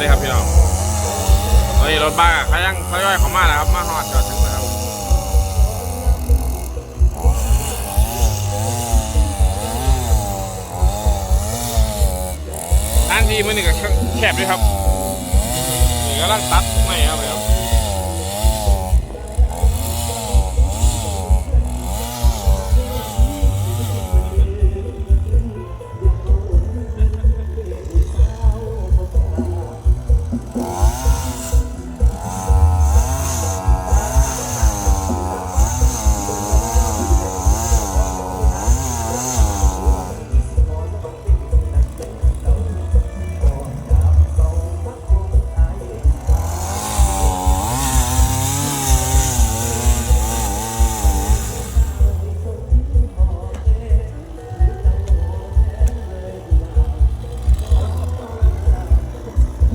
ดีครับพี่น้องตอนนี้รถบ้าเขายังเขาย่อยเขามาแล้วครับ มาหอดจอดถึงแล้วครับทานดีมันนี่ก็แคบด้วยครับนี่กำลังตัด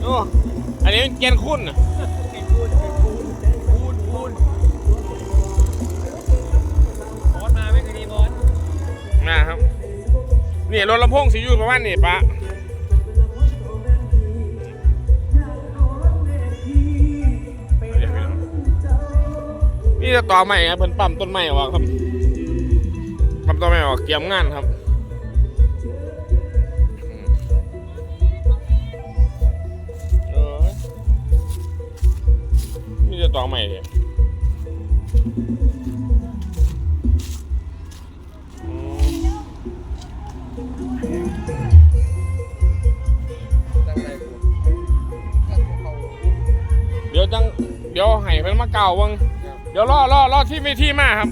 โอ้อันนี้เป็นเกียนคุ้นน่ะพูนพูนบอสมาไม่เคยดีบอสนะครับนี่รถลำโพงสีอยู่ประมาณนี้ปะนี่จะต่อใหม่ครับเพิ่นปั๊มต้นไม้ออกครับปั๊มต้นไม้ออกเกี่ยมงานครับ จะต่อใหม่เลยอืมตั้งใจกูเดี๋ยวจัง เดี๋ยวให้เพิ่นมาเก่าเบิ่งเดี๋ยวรอรอรอที่ไม่ที่มาครับ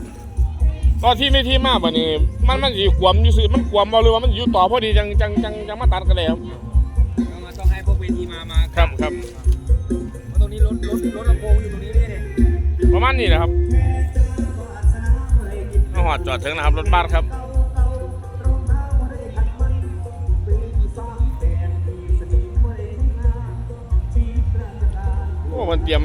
รอที่ไม่ที่มาบัดนี้ มันมันสิขวมอยู่ซื่อมันขวมบ่หรือว่ามันอยู่ต่อพอดีจังจังจังจังมาตัดกันแล้วต้องมาต้องให้พวกเวทีมามาครับครับ ถรถรถลำโพงอยู่ตรงนี้นี่เนี่ยประมาณนี้นะครับมาหอดจอดถึงนะครับรถบัสครับโอ้มันเตรียม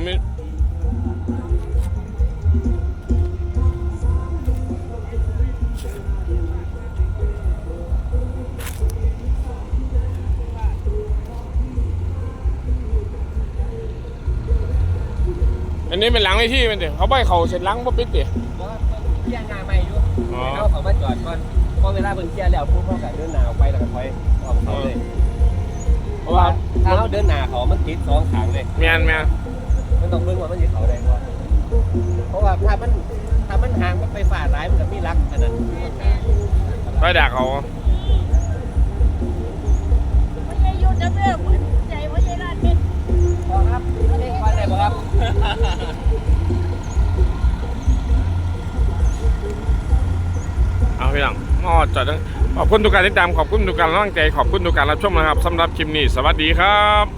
นนี้เป็นหลังไว้ที่มันเดี๋ยวเขาใบเขาเสร็จหลังบ่ปิดเดี๋ยวเพราะว่าเคลียร์งานใหม่อยู่อ๋อให้เขาเขามาจอดก่อนเพราะเวลาเพิ่นเคลียร์แล้วพวกเขาก็เดินหน้าออกไปแล้วก็ถอยออกเขาเลยเพราะว่าถ้าเขาเดินหน้าเขามันติดสองขางเลยแมนแมนมันต้องเบิ่งว่ามันจะเขาได้บ่เพราะว่าถ้ามันถ้ามันห่างมันไปฝ่าร้ายมันก็มีรักอันนั้นไปดักเขา มาหอดจอดขอบคุณทุกการติดตามขอบคุณทุกการร่างใจขอบคุณทุกการรับชมนะครับสำหรับคลิปนี้สวัสดีครับ